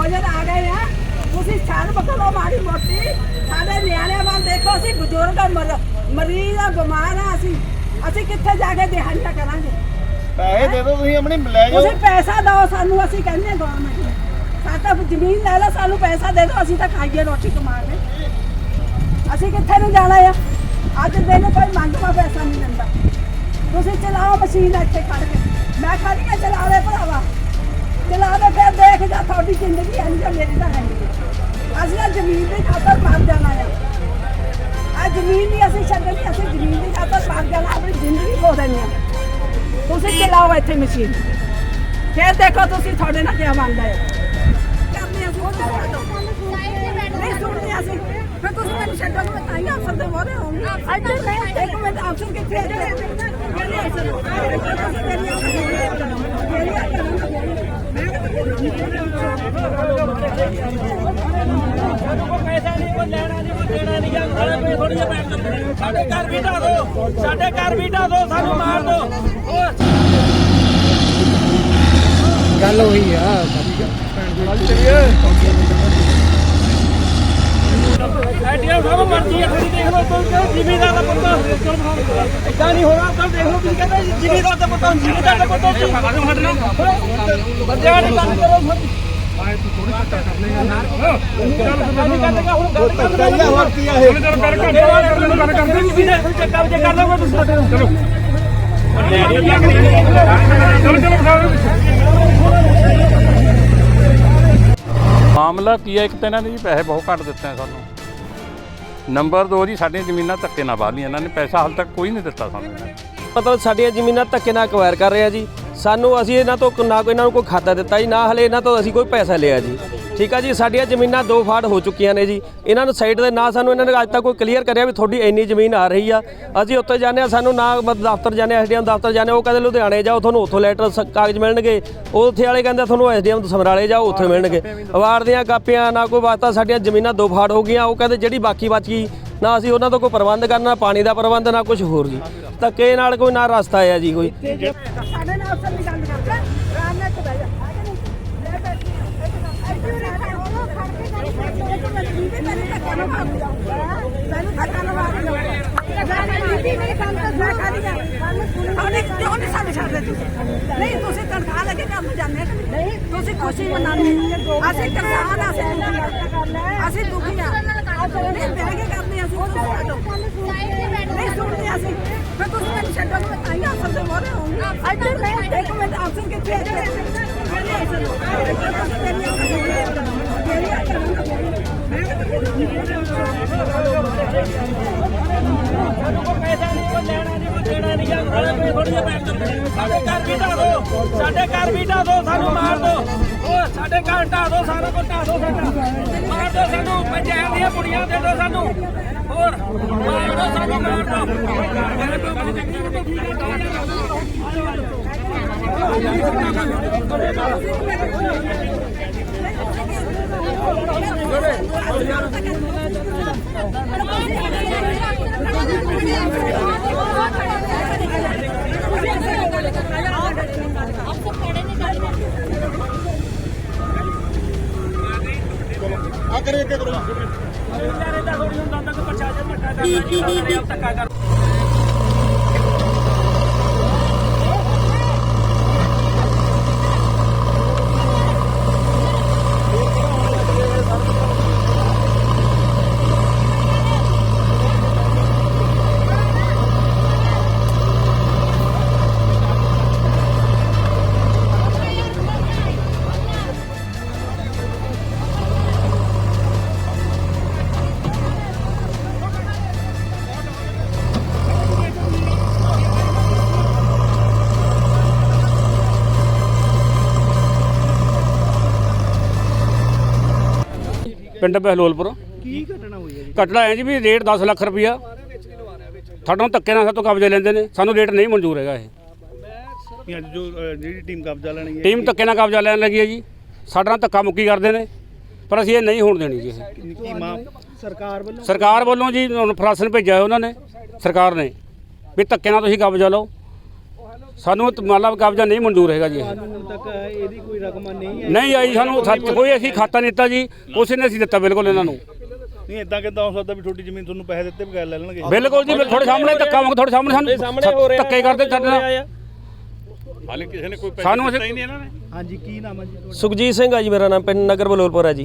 ਭੋਜਨ ਆ ਗਏ ਆ। ਤੁਸੀਂ ਛਾਲ ਬਕਲੋ ਮਾੜੀ ਮੋਟੀ। ਸਾਡੇ ਨਿਆਣਿਆਂ ਵੱਲ ਦੇਖੋ ਅਸੀਂ ਬਜ਼ੁਰਗ ਮਰੀਜ਼ ਆ ਬਿਮਾਰ ਆ ਅਸੀਂ ਅਸੀਂ ਕਿੱਥੇ ਜਾ ਕੇ ਦਿਹਾੜੀਆਂ ਕਰਾਂਗੇ? ਪੈਸੇ ਦੇ ਦਿਓ ਤੁਸੀਂ ਆਪਣੀ ਲੈ ਜਾਓ। ਤੁਸੀਂ ਪੈਸਾ ਦਿਓ ਸਾਨੂੰ ਅਸੀਂ ਕਹਿੰਦੇ ਗਵਰਨਮੈਂਟ ਸਾਤਾ ਜ਼ਮੀਨ ਲੈ ਲਓ ਸਾਨੂੰ ਪੈਸਾ ਦੇ ਦਿਓ ਅਸੀਂ ਤਾਂ ਖਾਈਏ ਰੋਟੀ ਕਮਾਵੇ ਅਸੀਂ ਕਿੱਥੇ ਨੂੰ ਜਾਣਾ ਆ? ਅੱਜ ਦਿਨ ਕੋਈ ਮੰਗਵਾ ਪੈਸਾ ਨਹੀਂ ਦਿੰਦਾ ਤੁਸੀਂ ਚਲਾਓ ਮਸ਼ੀਨ ਇੱਥੇ ਖੜ ਕੇ। ਮੈਂ ਖੜੀ ਕੇ ਚਲਾ ਭਰਾਵਾ। ਚਲਾ ਦੇ ਫਿਰ ਦੇਖ ਜਾ ਤੁਹਾਡੀ ਜ਼ਿੰਦਗੀ ਹੈ ਜਾਂ ਮੇਰੀ ਤਾਂ ਹੈ ਨਹੀਂ ਅਸੀਂ ਤਾਂ ਜ਼ਮੀਨ ਦੀ ਖਾਤਰ ਮਰ ਜਾਣਾ ਆ ਆ ਜ਼ਮੀਨ ਨਹੀਂ ਅਸੀਂ ਛੱਡਣੀ ਅਸੀਂ ਜ਼ਮੀਨ ਦੀ ਖਾਤਰ ਮਰ ਜਾਣਾ ਆਪਣੀ ਜ਼ਿੰਦਗੀ ਖੋ ਦੇਣੀ ਆ ਤੁਸੀਂ ਚਲਾਓ ਇੱਥੇ ਮਸ਼ੀਨ ਫਿਰ ਦੇਖੋ ਤੁਸੀਂ ਤੁਹਾਡੇ ਨਾਲ ਕੀ ਬਣਦਾ ਹੈ ਕਰਨੇ ਅਸੀਂ ਉਹ ਨਹੀਂ ਸੁਣਦੇ ਅਸੀਂ ਫਿਰ ਤੁਸੀਂ ਮੈਨੂੰ ਛੱਡੋਗੇ ਮੈਂ ਤਾਂ ਹੀ ਅਫਸਰ ਦੇ ਮੋਰੇ ਹੋਊਂਗੀ ਇੱਧਰ ਮੈਂ ਇੱਕ ਮਿੰਟ ਅਫਸਰ ਕਿੱਥੇ ਹੈ ਕਿਹੜੇ ਅਫਸਰ ਪੈਸਾ ਨਹੀਂ ਸਾਡੇ ਪੈਸੇ ਥੋੜੀ ਜਿਹੇ ਸਾਡੇ ਘਰ ਵੀ ਢਾ ਦਿਓ ਸਾਡੇ ਘਰ ਵੀ ਢਾ ਦਿਓ ਸਾਨੂੰ ਮਾਰ ਦਿਓ ਗੱਲ ਹੋਈ ਆ ਐਡੀਆਂ ਸਭ ਮਰਜ਼ੀ ਹੈ ਤੁਸੀਂ ਦੇਖ ਲਓ ਕਹਿੰਦਾ ਜ਼ਿਮੀਦਾਰ ਦਾ ਪੁੱਤ ਇਦਾਂ ਨਹੀਂ ਹੋਣਾ ਤਾਂ ਦੇਖ ਲਓ ਤੁਸੀਂ ਕਹਿੰਦੇ ਜ਼ਿਮੀਦਾਰ ਦਾ ਪੁੱਤ ਜ਼ਿਮੀਦਾਰ ਦਾ ਪੁੱਤ ਬੰਦਿਆਂ ਦੀ ਗੱਲ ਕਰੋ ਨਹੀਂ ਕਰਦੇਗਾ ਹੁਣ ਗੱਲ ਕਰ ਧੱਕਾ ਹੋਰ ਕੀ ਆ ਇਹ? ਚੱਕਾ ਜੇ ਕਰ ਲਓਗੇ ਤੁਸੀਂ ਚਲੋ। ਮਾਮਲਾ ਕੀ ਹੈ? ਇੱਕ ਤਾਂ ਇਹਨਾਂ ਨੇ ਜੀ ਪੈਸੇ ਬਹੁਤ ਘੱਟ ਦਿੱਤੇ ਆ ਸਾਨੂੰ। ਨੰਬਰ 2 ਜੀ, ਸਾਡੀਆਂ ਜ਼ਮੀਨਾਂ ਧੱਕੇ ਨਾਲ ਵਾਹ ਲਈਆਂ ਇਹਨਾਂ ਨੇ ਪੈਸਾ ਹਾਲ ਤੱਕ ਕੋਈ ਨਹੀਂ ਦਿੱਤਾ ਸਾਨੂੰ। ਇਹਨਾਂ ਨੇ। ਮਤਲਬ ਸਾਡੀਆਂ ਜ਼ਮੀਨਾਂ ਧੱਕੇ ਨਾਲ ਅਕਵਾਇਰ ਕਰ ਰਹੇ ਆ ਜੀ। ਸਾਨੂੰ ਅਸੀਂ ਇਹਨਾਂ ਤੋਂ ਨਾ ਕੋਈ ਇਹਨਾਂ ਨੂੰ ਕੋਈ ਖਾਤਾ ਦਿੱਤਾ ਜੀ ਨਾ ਹਲੇ ਇਹਨਾਂ ਤੋਂ ਅਸੀਂ ਕੋਈ ਪੈਸਾ ਲਿਆ ਜੀ। ਠੀਕ ਆ ਜੀ ਸਾਡੀਆਂ ਜ਼ਮੀਨਾਂ ਦੋ ਫਾੜ ਹੋ ਚੁੱਕੀਆਂ ਨੇ ਜੀ। ਇਹਨਾਂ ਨੂੰ ਸਾਈਡ ਦੇ ਨਾ ਸਾਨੂੰ ਇਹਨਾਂ ਨੇ ਅੱਜ ਤੱਕ ਕੋਈ ਕਲੀਅਰ ਕਰਿਆ ਵੀ ਤੁਹਾਡੀ ਇੰਨੀ ਜ਼ਮੀਨ ਆ ਰਹੀ ਆ। ਅਸੀਂ ਉੱਥੇ ਜਾਂਦੇ ਆ ਸਾਨੂੰ ਨਾ ਮਤਲਬ ਦਫ਼ਤਰ ਜਾਂਦੇ ਆ ਐਸਡੀਐਮ ਦਫ਼ਤਰ ਜਾਂਦੇ ਆ, ਉਹ ਕਹਿੰਦੇ ਲੁਧਿਆਣੇ ਜਾਓ ਤੁਹਾਨੂੰ ਉੱਥੋਂ ਲੈਟਰ ਸ- ਕਾਗਜ਼ ਮਿਲਣਗੇ। ਉੱਥੇ ਵਾਲੇ ਕਹਿੰਦੇ ਤੁਹਾਨੂੰ ਐਸਡੀਐਮ ਸਮਰਾਲੇ ਜਾਓ ਉੱਥੇ ਮਿਲਣਗੇ। ਅਵਾਰਡ ਦੀਆਂ ਕਾਪੀਆਂ ਨਾ ਕੋਈ ਵਾਸਤਾ ਸਾਡੀਆਂ ਜ਼ਮੀਨਾਂ ਦੋ ਫਾੜ ਹੋ ਗਈਆਂ। ਉਹ ਕਹਿੰਦੇ ਜਿਹੜੀ ਬਾਕੀ ਬਚ ਗਈ ਨਾ ਅਸੀਂ ਉਹਨਾਂ ਤੋਂ ਕੋਈ ਪ੍ਰਬੰਧ ਕਰਨਾ ਪਾਣੀ ਦਾ ਪ੍ਰਬੰਧ ਨਾ ਕੁਝ ਹੋਰ ਜੀ। ਧੱਕੇ ਨਾਲ ਕੋਈ ਨਾ ਰਸਤਾ ਆ ਜੀ ਕੋਈ। ਸਾਡੇ ਨਾਲ ਅਫਸਰ ਦੀ ਗੱਲ ਕਰਦੇ ਰਾਮ ਨਾਲ ਤੇ ਬਹਿ ਜਾ। ਆ ਕੇ ਨਹੀਂ ਲੈ ਬੈਠੀ ਇੱਥੇ ਖੜ ਕੇ ਗੱਲ ਧੱਕਾ ਨਾ ਮਾਰ ਧੱਕਾ ਨਾ ਮਾਰ ਤੁਸੀਂ ਨਹੀਂ ਤੁਸੀਂ ਤਨਖਾਹ ਲੈ ਕੇ ਕੰਮ ਜਾਂਦੇ ਨਹੀਂ। ਤੁਸੀਂ ਖੁਸ਼ੀ ਮਨਾਉਂਦੇ ਅਸੀਂ ਕਿਸਾਨ ਅਸੀਂ ਅਸੀਂ ਦੁਖੀ ਆ। ਨਹੀਂ ਬਹਿ ਕੇ ਕਰਦੇ ਅਸੀਂ ਤੁਸੀਂ ਛੱਡੋ ਨਹੀਂ ਸੁਣਦੇ ਅਸੀਂ ਫਿਰ ਤੁਸੀਂ ਮੈਨੂੰ ਛੱਡੋਗੇ ਮੈਂ ਤਾਂ ਹੀ ਅਫਸਰ ਦੇ ਮੋਰੇ ਹੋਊਂਗੀ ਇੱਧਰ ਮੈਂ ਇੱਕ ਮਿੰਟ ਅਫਸਰ ਕਿੱਥੇ ਹੈ ਕਿਹੜੇ ਅਫਸਰ ਪੈਸਾ ਨਹੀਂ ਕੋਈ ਲੈਣਾ ਨਹੀਂ ਕੋਈ ਦੇਣਾ ਨਹੀਂ ਸਾਡੇ ਥੋੜੀ ਜਿਹੇ ਘਰ ਵੀ ਢਾ ਦਿਓ ਸਾਡੇ ਘਰ ਵੀ ਢਾ ਦਿਓ ਸਾਨੂੰ ਮਾਰ ਦਿਓ ਉਹ ਸਾਡੇ ਘਰ ਢਾ ਦਿਓ ਸਾਰਾ ਕੁਝ ਢਾ ਦਿਓ ਸਾਡਾ ਪੰਚਾਇਤ ਦੀਆਂ ਕੁੜੀਆਂ ਦੇ ਦਿਓ ਸਾਨੂੰ। ਹੋਰ ਮਾਰ ਦਿਓ ਸਾਨੂੰ ਮਾਰ ਆ। ਪਿੰਡ ਬਹਿਲੋਲਪੁਰ। ਕੀ ਘਟਨਾ ਹੋਈ ਹੈ ਜੀ? ਘਟਨਾ ਹੈ ਜੀ ਵੀ ਰੇਟ 10 ਲੱਖ ਰੁਪਈਆ। ਸਾਡੋਂ ਧੱਕੇ ਨਾਲ ਸਾਤੋਂ ਕਬਜ਼ੇ ਲੈਂਦੇ ਨੇ। ਸਾਨੂੰ ਰੇਟ ਨਹੀਂ ਮਨਜ਼ੂਰ ਹੈਗਾ ਇਹ। ਇਹ ਅੱਜ ਜੋ ਅ, ਜਿਹੜੀ ਟੀਮ ਕਬਜ਼ਾ ਲੈਣੀ ਹੈ। ਟੀਮ ਧੱਕੇ ਨਾਲ ਕਬਜ਼ਾ ਲੈਣ ਲੱਗੀ ਹੈ ਜੀ। ਸਾਡੇ ਨਾਲ ਧੱਕਾ ਮੁੱਕੀ ਕਰਦੇ ਨੇ। ਪਰ ਅਸੀਂ ਇਹ ਨਹੀਂ ਹੋਣ ਦੇਣੀ ਜੀ ਇਹ। ਕੀ ਮਾਂ ਸਰਕਾਰ ਵੱਲੋਂ ਸਰਕਾਰ ਵੱਲੋਂ ਜੀ ਹੁਣ ਪ੍ਰਸ਼ਾਸਨ ਭੇਜਿਆ ਹੈ ਉਹਨਾਂ ਨੇ। ਸਰਕਾਰ ਨੇ ਵੀ ਧੱਕੇ ਨਾਲ ਤੁਸੀਂ ਕਬਜ਼ਾ ਲਓ। ਸਾਨੂੰ ਮਤਲਬ ਕਬਜ਼ਾ ਨਹੀਂ ਮਨਜ਼ੂਰ ਹੈਗਾ ਜੀ। ਇਹ ਹੁਣ ਤੱਕ ਇਹਦੀ ਕੋਈ ਰਕਮ ਨਹੀਂ ਹੈ ਨਹੀਂ ਆਈ ਸਾਨੂੰ ਸੱਚ ਕੋਈ ਅਸੀਂ ਖਾਤਾ ਨਹੀਂ ਦਿੱਤਾ ਜੀ। ਉਸੇ ਨੇ ਅਸੀਂ ਦਿੱਤਾ ਬਿਲਕੁਲ ਇਹਨਾਂ ਨੂੰ। ਨਹੀਂ ਇਦਾਂ ਕਿਦਾਂ ਹੋ ਸਕਦਾ ਵੀ ਤੁਹਾਡੀ ਜ਼ਮੀਨ ਤੁਹਾਨੂੰ ਪੈਸੇ ਦਿੱਤੇ ਬਗੈਰ ਲੈ ਲੈਣਗੇ? ਬਿਲਕੁਲ ਜੀ ਤੁਹਾਡੇ ਸਾਹਮਣੇ ਧੱਕਾ ਵਾਂਗ ਤੁਹਾਡੇ ਸਾਹਮਣੇ ਸਾਡੇ ਸਾਹਮਣੇ ਹੋ ਰਿਹਾ। ਧੱਕੇ ਕਰਦੇ ਸਾਡੇ ਨਾਲ ਹਾਲੇ ਕਿਸੇ ਨੇ ਕੋਈ ਪੈਸੇ ਸਾਨੂੰ ਅਸੀਂ ਨਹੀਂ ਇਹਨਾਂ ਨੇ? ਹਾਂਜੀ ਕੀ ਨਾਮ ਹੈ ਜੀ ਤੁਹਾਡਾ? ਸੁਖਜੀਤ ਸਿੰਘ ਆ ਜੀ ਮੇਰਾ ਨਾਮ ਪਿੰਡ ਨਗਰ ਬਲੋਲਪੁਰ ਆ ਜੀ।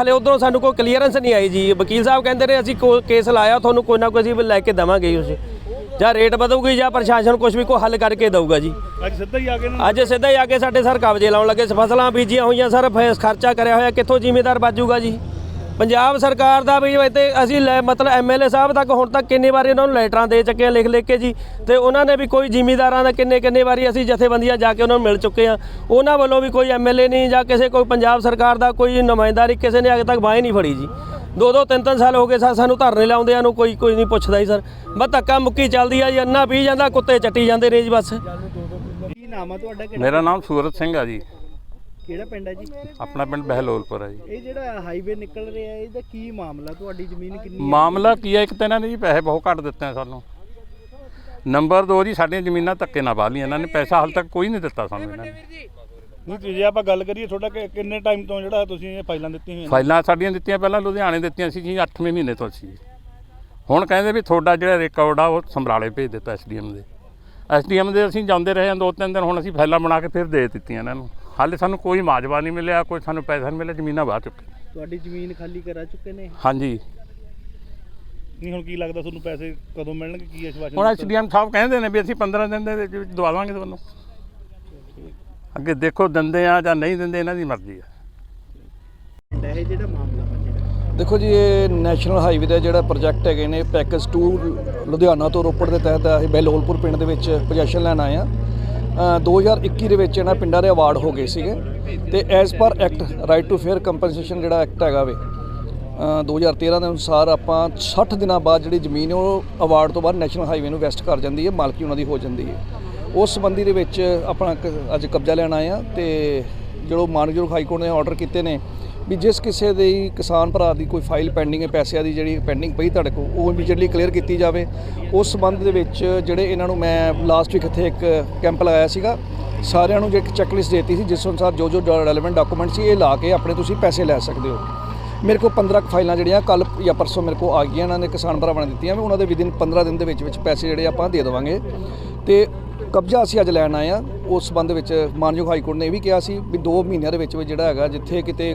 ਹਲੇ ਉਧਰੋਂ ਸਾਨੂੰ ਕੋਈ ਕਲੀਅਰੈਂਸ ਨਹੀਂ ਆਈ ਜੀ। ਵਕੀਲ ਸਾਹਿਬ ਕਹਿੰਦੇ ਨੇ ਅਸੀਂ ਕੇਸ ਲਾਇਆ ਤੁਹਾਨੂੰ ਕੋਈ ਨਾ ਕੋਈ ਅਸੀਂ ਲੈ ਕੇ ਦੇਵਾਂਗੇ ਉਸ। ਜਾਂ ਰੇਟ ਵਧੂਗੀ ਜਾਂ ਪ੍ਰਸ਼ਾਸਨ ਕੁਝ ਵੀ ਕੋਈ ਹੱਲ ਕਰਕੇ ਦਊਗਾ ਜੀ। ਅੱਜ ਸਿੱਧਾ ਹੀ ਆ ਕੇ ਅੱਜ ਸਿੱਧਾ ਹੀ ਆ ਕੇ ਸਾਡੇ ਸਰ ਕਬਜ਼ੇ ਲਾਉਣ ਲੱਗੇ ਫਸਲਾਂ ਬੀਜੀਆਂ ਹੋਈਆਂ ਸਰ ਫੇਸ ਖਰਚਾ ਕਰਿਆ ਹੋਇਆ ਕਿੱਥੋਂ ਜ਼ਿਮੀਦਾਰ ਬਾਜੂਗਾ ਜੀ? ਪੰਜਾਬ ਸਰਕਾਰ ਦਾ ਵੀ ਇੱਥੇ ਅਸੀਂ ਲੈ- ਮਤਲਬ ਐਮਐਲਏ ਸਾਹਿਬ ਤੱਕ ਹੁਣ ਤੱਕ ਕਿੰਨੀ ਵਾਰੀ ਉਹਨਾਂ ਨੂੰ ਲੈਟਰਾਂ ਦੇ ਚੱਕੇ ਆ ਲਿਖ ਲਿਖ ਕੇ ਜੀ। ਤੇ ਉਹਨਾਂ ਨੇ ਵੀ ਕੋਈ ਜ਼ਿਮੀਦਾਰਾਂ ਦਾ ਕਿੰਨੇ ਕਿੰਨੇ ਵਾਰੀ ਅਸੀਂ ਜਥੇਬੰਦੀਆਂ ਜਾ ਕੇ ਉਹਨਾਂ ਨੂੰ ਮਿਲ ਚੁੱਕੇ ਆ ਉਹਨਾਂ ਵੱਲੋਂ ਵੀ ਕੋਈ ਐਮਐਲਏ ਨਹੀਂ ਜਾਂ ਕਿਸੇ ਕੋਈ ਪੰਜਾਬ ਸਰਕਾਰ ਦਾ ਕੋਈ ਨੁਮਾਇੰਦਾਰੀ ਕਿਸੇ ਨੇ ਅਜੇ ਤੱਕ ਬਾਹੀਂ ਨਹੀਂ ਫੜੀ ਜੀ। ਦੋ ਦੋ ਤਿੰਨ ਤਿੰਨ ਸਾਲ ਹੋ ਗਏ ਸਾ- ਸਾਨੂੰ ਧਰਨੇ ਲਾਉਂਦਿਆਂ ਨੂੰ ਕੋਈ ਕੋਈ ਨਹੀਂ ਪੁੱਛਦਾ ਜੀ ਸਰ। ਬਸ ਧੱਕਾ ਮੁੱਕੀ ਚੱਲਦੀ ਆ ਜੀ ਅੰਨਾ ਪੀ ਜਾਂਦਾ ਕੁੱਤੇ ਚੱਟੀ ਜਾਂਦੇ ਨੇ ਜੀ ਬਸ। ਕੀ ਨਾਮ ਆ ਤੁਹਾਡਾ ਮੇਰਾ ਨਾਮ ਸੂਰਤ ਸਿੰਘ ਆ ਜੀ। ਕਿਹੜਾ ਪਿੰਡ ਹੈ ਜੀ? ਆਪਣਾ ਪਿੰਡ ਬਹਿਲੋਲਪੁਰ ਆ ਜੀ। ਇਹ ਜਿਹੜਾ ਹਾਈਵੇ ਨਿਕਲ ਰਿਹਾ ਇਹਦਾ ਕੀ ਮਾਮਲਾ? ਤੁਹਾਡੀ ਜ਼ਮੀਨ ਕਿੰਨੀ ਮਾਮਲਾ ਕੀ ਹੈ? ਇੱਕ ਤਾਂ ਇਹਨਾਂ ਨੇ ਜੀ ਪੈਸੇ ਬਹੁਤ ਘੱਟ ਦਿੱਤੇ ਆ ਸਾਨੂੰ। ਨੰਬਰ 2 ਜੀ ਸਾਡੀਆਂ ਜ਼ਮੀਨਾਂ ਧੱਕੇ ਨਾਲ ਵਾਹ ਲਈਆਂ। ਇਹਨਾਂ ਨੇ ਪੈਸਾ ਹਾਲ ਤੱਕ ਕੋਈ ਨਹੀਂ ਦਿੱਤਾ ਸਾਨੂੰ ਇਹਨਾਂ ਨੇ। ਨਹੀਂ ਤੇ ਜੇ ਆਪਾਂ ਗੱਲ ਕਰੀਏ ਤੁਹਾਡਾ ਕਿ- ਕਿੰਨੇ ਟਾਈਮ ਤੋਂ ਜਿਹੜਾ ਤੁਸੀਂ ਇਹ ਫਾਈਲਾਂ ਦਿੱਤੀਆਂ ਹੋਈਆਂ? ਫਾਈਲਾਂ ਸਾਡੀਆਂ ਦਿੱਤੀਆਂ ਪਹਿਲਾਂ ਲੁਧਿਆਣੇ ਦਿੱਤੀਆਂ ਸੀ ਜੀ 8ਵੇਂ ਮਹੀਨੇ ਤੋਂ ਸੀ ਹੁਣ ਕਹਿੰਦੇ ਵੀ ਤੁਹਾਡਾ ਜਿਹੜਾ ਰਿਕਾਰਡ ਆ ਉਹ ਸਮਰਾਲੇ ਭੇਜ ਦਿੱਤਾ ਐਸਡੀਐਮ ਦੇ। ਐਸਡੀਐਮ ਦੇ ਅਸੀਂ ਜਾਂਦੇ ਰਹੇ ਹਾਂ ਦੋ ਤਿੰਨ ਦਿਨ ਹੁਣ ਅਸੀਂ ਫਾਈਲਾਂ ਬਣਾ ਕੇ ਫਿਰ ਦੇ ਦਿੱਤੀਆਂ ਇਹਨਾਂ ਨੂੰ। ਹਾਲੇ ਸਾਨੂੰ ਕੋਈ ਮਾਜਵਾ ਨਹੀਂ ਮਿਲਿਆ ਕੋਈ ਸਾਨੂੰ ਪੈਸਾ ਨਹੀਂ ਮਿਲਿਆ ਜ਼ਮੀਨਾਂ ਬਾਹਰ ਚੁੱਕੇ ਤੁਹਾਡੀ ਜ਼ਮੀਨ ਖਾਲੀ ਕਰਾ ਚੁੱਕੇ ਨੇ? ਹਾਂਜੀ। ਨਹੀਂ ਹੁਣ ਕੀ ਲੱਗਦਾ ਤੁਹਾਨੂੰ ਪੈਸੇ ਕਦੋਂ ਮਿਲਣਗੇ? ਕੀ ਵਾਰ ਹੁਣ ਐਸਡੀਐਮ ਸਾਹਿਬ ਕਹਿੰਦੇ ਨੇ ਵੀ ਅਸੀਂ 15 ਦਿਨ ਦੇ ਵਿੱਚ ਦਵਾ ਦੇਵਾਂਗੇ ਤੁਹਾਨੂੰ। ਅੱਗੇ ਦੇਖੋ ਦਿੰਦੇ ਆ ਜਾਂ ਨਹੀਂ ਦਿੰਦੇ ਇਹਨਾਂ ਦੀ ਮਰਜ਼ੀ ਆ। ਇਹ ਜਿਹੜਾ ਮਾਮਲਾ ਵਾ ਜਿਹੜਾ ਦੇਖੋ ਜੀ ਇਹ ਨੈਸ਼ਨਲ ਹਾਈਵੇ ਦਾ ਜਿਹੜਾ ਪ੍ਰੋਜੈਕਟ ਹੈਗੇ ਨੇ ਪੈਕੇਜ 2 ਲੁਧਿਆਣਾ ਤੋਂ ਰੋਪੜ ਦੇ ਤਹਿਤ ਅਸੀਂ ਬਹਿਲੋਲਪੁਰ ਪਿੰਡ ਦੇ ਵਿੱਚ ਪੋਜੀਸ਼ਨ ਲੈਣ ਆਏ ਆ। 2021 ਦੇ ਵਿੱਚ ਇਹਨਾਂ ਪਿੰਡਾਂ ਦੇ ਅਵਾਰਡ ਹੋ ਗਏ ਸੀਗੇ ਤੇ as per act right to fair compensation ਜਿਹੜਾ ਐਕਟ ਹੈਗਾ ਵੇ ਅ, 2013 ਦੇ ਅਨੁਸਾਰ ਆਪਾਂ 60 ਦਿਨਾਂ ਬਾਅਦ ਜਿਹੜੀ ਜ਼ਮੀਨ ਹੈ ਉਹ ਅਵਾਰਡ ਤੋਂ ਬਾਅਦ ਨੈਸ਼ਨਲ ਹਾਈਵੇ ਨੂੰ ਵੈਸਟ ਕਰ ਜਾਂਦੀ ਹੈ ਮਾਲਕੀ ਉਹਨਾਂ ਦੀ ਹੋ ਜਾਂਦੀ ਹੈ। ਉਸ ਸੰਬੰਧੀ ਦੇ ਵਿੱਚ ਆਪਣਾ ਕ- ਅੱਜ ਕਬਜ਼ਾ ਲੈਣ ਆਏ ਆ ਤੇ ਜਿਹੜੋ ਮਾਨਯੋਗ ਹਾਈ ਕੋਰਟ ਨੇ ਆਰਡਰ ਕੀਤੇ ਨੇ ਵੀ ਜਿਸ ਕਿਸੇ ਦੇ ਕਿਸਾਨ ਭਰਾ ਦੀ ਕੋਈ ਫਾਈਲ ਪੈਂਡਿੰਗ ਹੈ, ਪੈਸਿਆਂ ਦੀ ਜਿਹੜੀ ਪੈਂਡਿੰਗ ਪਈ ਤੁਹਾਡੇ ਕੋਲ, ਉਹ ਇਮੀਡੀਏਟਲੀ ਕਲੀਅਰ ਕੀਤੀ ਜਾਵੇ। ਉਸ ਸੰਬੰਧ ਦੇ ਵਿੱਚ ਜਿਹੜੇ ਇਹਨਾਂ ਨੂੰ ਮੈਂ ਲਾਸਟ ਵੀਕ ਇੱਥੇ ਇੱਕ ਕੈਂਪ ਲਗਾਇਆ ਸੀਗਾ, ਸਾਰਿਆਂ ਨੂੰ ਜੇ ਇੱਕ ਚੈੱਕਲਿਸਟ ਦਿੱਤੀ ਸੀ, ਜਿਸ ਅਨੁਸਾਰ ਜੋ ਜੋ ਰੈਲੇਵੈਂਟ ਡਾਕੂਮੈਂਟ ਸੀ, ਇਹ ਲਾ ਕੇ ਆਪਣੇ ਤੁਸੀਂ ਪੈਸੇ ਲੈ ਸਕਦੇ ਹੋ। ਮੇਰੇ ਕੋਲ 15 ਕੁ ਫਾਈਲਾਂ ਜਿਹੜੀਆਂ ਕੱਲ ਜਾਂ ਪਰਸੋਂ ਮੇਰੇ ਕੋਲ ਆ ਗਈਆਂ, ਇਹਨਾਂ ਨੇ ਕਿਸਾਨ ਭਰਾਵਾਂ ਨੇ ਦਿੱਤੀਆਂ ਵੀ ਉਹਨਾਂ ਦੇ ਵਿਦਿਨ 15 ਦਿਨ ਦੇ ਵਿੱਚ ਵਿੱਚ ਪੈਸੇ ਜਿਹੜੇ ਆਪਾਂ ਦੇ ਦੇਵਾਂਗੇ। ਤੇ ਕਬਜ਼ਾ ਅਸੀਂ ਅੱਜ ਲੈਣ ਆਏ ਆ ਉਸ ਸੰਬੰਧ ਵਿੱਚ ਮਾਨਯੋਗ ਹਾਈ ਕੋਰਟ ਨੇ ਇਹ ਵੀ ਕਿਹਾ ਸੀ ਵੀ 2 ਮਹੀਨਿਆਂ ਦੇ ਵਿੱਚ ਵਿੱਚ ਜਿਹੜਾ ਹੈਗਾ, ਜਿੱਥੇ ਕਿਤੇ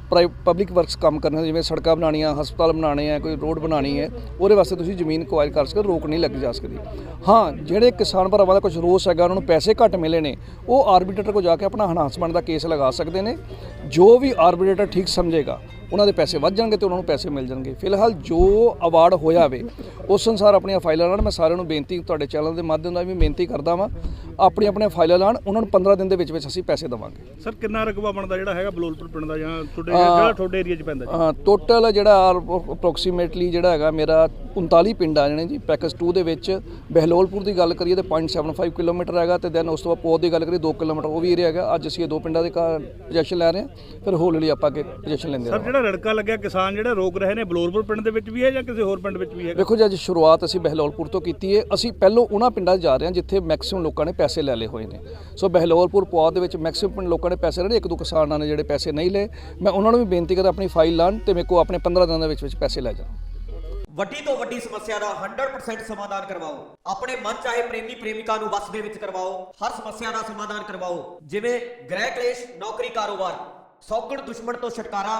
ਪਬਲਿਕ ਵਰਕਸ ਕੰਮ ਕਰਨੇ, ਜਿਵੇਂ ਸੜਕਾਂ ਬਣਾਉਣੀਆਂ, ਹਸਪਤਾਲ ਬਣਾਉਣੇ ਆ, ਕੋਈ ਰੋਡ ਬਣਾਉਣੀ ਹੈ, ਉਹਦੇ ਵਾਸਤੇ ਤੁਸੀਂ ਜ਼ਮੀਨ ਕੁਆਇਰ ਕਰ ਸਕਦੇ ਰੋਕ ਨਹੀਂ ਲੱਗ ਜਾ ਸਕਦੀ। ਹਾਂ, ਜਿਹੜੇ ਕਿਸਾਨ ਭਰਾਵਾਂ ਦਾ ਕੁਝ ਰੋਸ ਹੈਗਾ, ਉਹਨਾਂ ਨੂੰ ਪੈਸੇ ਘੱਟ ਮਿਲੇ ਨੇ, ਉਹ ਆਰਬੀਟਰੇਟਰ ਕੋਲ ਜਾ ਕੇ ਆਪਣਾ ਹਨਾਸਮੈਂਟ ਦਾ ਕੇਸ ਲਗਾ ਸਕਦੇ ਨੇ। ਜੋ ਵੀ ਆਰਬੀਟਰੇਟਰ ਠੀਕ ਸਮਝੇਗਾ ਉਹਨਾਂ ਦੇ ਪੈਸੇ ਵੱਧ ਜਾਣਗੇ ਤੇ ਉਹਨਾਂ ਨੂੰ ਪੈਸੇ ਮਿਲ ਜਾਣਗੇ। ਫਿਲਹਾਲ ਜੋ ਅਵਾਰਡ ਹੋਇਆ ਵੇ ਉਸ ਅਨੁਸਾਰ ਆਪਣੀਆਂ ਫਾਈਲਾਂ ਲਾਣ। ਮੈਂ ਸਾਰਿਆਂ ਨੂੰ ਬੇਨਤੀ ਤੁਹਾਡੇ ਚੈਨਲ ਦੇ ਮਾਧਿਅਮ ਨਾਲ ਵੀ ਬੇਨਤੀ ਕਰਦਾ ਵਾਂ ਆਪਣੀ ਆਪਣੀਆਂ ਫਾਈਲਾਂ ਲਾਣ ਉਹਨਾਂ ਨੂੰ 15 ਦਿਨ ਦੇ ਵਿੱਚ ਵਿੱਚ ਅਸੀਂ ਪੈਸੇ ਦੇਵਾਂਗੇ। ਸਰ ਕਿੰਨਾ ਰਕਬਾ ਬਣਦਾ ਜਿਹੜਾ ਹੈਗਾ ਬਲੋਲਪੁਰ ਪਿੰਡ ਦਾ ਜਾਂ ਤੁਹਾਡੇ ਜਿਹੜਾ ਤੁਹਾਡੇ ਏਰੀਆ 'ਚ ਪੈਂਦਾ ਜੀ? ਟੋਟਲ ਜਿਹੜਾ ਅਪਰੋਕਸੀਮੇਟਲੀ ਜਿਹੜਾ ਹੈਗਾ ਮੇਰਾ 39 ਪਿੰਡ ਆ ਜਿਹੜੇ ਜੀ। ਪੈਕੇਜ 2 ਦੇ ਵਿੱਚ ਬਹਿਲੋਲਪੁਰ ਦੀ ਗੱਲ ਕਰੀਏ ਤੇ 0.75 ਕਿਲੋਮੀਟਰ ਹੈਗਾ ਤੇ ਦੈਨ ਉਸ ਤੋਂ ਬਾਅਦ ਪੌਦ ਦੀ ਗੱਲ ਕਰੀਏ 2 ਕਿਲੋਮੀਟਰ ਉਹ ਵੀ ਏਰੀਆ ਹੈਗਾ। ਅੱਜ ਅਸੀਂ ਇਹ ਦੋ ਪਿੰਡਾਂ ਦੇ ਪੋਜੀਸ਼ਨ ਲੈ ਰਹੇ ਹਾਂ ਫਿਰ ਹੌਲੀ ਆਪਾਂ ਅੱਗੇ ਪੋਜੀਸ਼ਨ ਲੈਂਦੇ ਸਰ ਰਹਾਂਗੇ। ਜਿਹੜਾ ਰੜਕਾ ਲੱਗਿਆ ਕਿਸਾਨ ਜਿਹੜੇ ਰੋਕ ਰਹੇ ਨੇ ਬਲੋਲਪੁਰ ਪਿੰਡ ਦੇ ਵਿੱਚ ਵੀ ਹੈ ਜਾਂ ਕਿਸੇ ਹੋਰ ਪਿੰਡ ਵਿੱਚ ਵੀ ਹੈ ਵੇਖੋ ਜੀ ਅੱਜ ਸ਼ੁਰੂਆਤ ਅਸੀਂ ਬਹਿਲੋਲਪੁਰ ਤੋਂ ਕੀਤੀ ਹੈ ਅਸੀਂ ਪਹਿਲੋਂ ਉਹਨਾਂ ਪਿੰਡਾਂ 'ਚ ਜਾ ਰਹੇ ਹਾਂ ਜਿੱਥੇ ਮੈਕਸਿਮਮ ਲੋਕਾਂ ਨੇ ਪੈਸੇ ਲੈ ਲਏ ਹੋਏ ਨੇ। ਸੋ ਬਹਿਲੋਲਪੁਰ ਪੁਆਧ ਦੇ ਵਿੱਚ ਮੈਕਸਿਮਮ ਪਿੰਡ ਲੋਕਾਂ ਨੇ ਪੈਸੇ ਲੈ ਲਏ ਇੱਕ ਦੋ ਕਿਸਾਨਾਂ ਨੇ ਜਿਹੜੇ ਪੈਸੇ ਨਹੀਂ ਲਏ। ਮੈਂ ਉਹਨਾਂ ਨੂੰ ਵੀ ਬੇਨਤੀ ਕਰਦਾ ਆਪਣੀ ਫਾਈਲ ਲਾਣ ਤੇ ਮੇਰੇ ਕੋਲ ਆਪਣੇ 15 ਦਿਨਾਂ ਦੇ ਵਿੱਚ ਵਿੱਚ ਪੈਸੇ ਲੈ ਜਾਣ। ਵੱਡੀ ਤੋਂ ਵੱਡੀ ਸਮੱਸਿਆ ਦਾ 100% ਸਮਾਧਾਨ ਕਰਵਾਓ। ਆਪਣੇ ਮਨ ਚਾਹੇ ਪ੍ਰੇਮੀ ਪ੍ਰੇਮਿਕਾ ਨੂੰ ਵਸ ਦੇ ਵਿੱਚ ਕਰਵਾਓ। ਹਰ ਸਮੱਸਿਆ ਦਾ ਸਮਾਧਾਨ ਕਰਵਾਓ। ਜਿਵੇਂ ਗ੍ਰਹਿ ਕਲੇਸ਼ ਨੌਕਰੀ ਕਾਰੋਬਾਰ। ਸੌਗਣ ਦੁਸ਼ਮਣ ਤੋਂ ਛੁਟਕਾਰਾ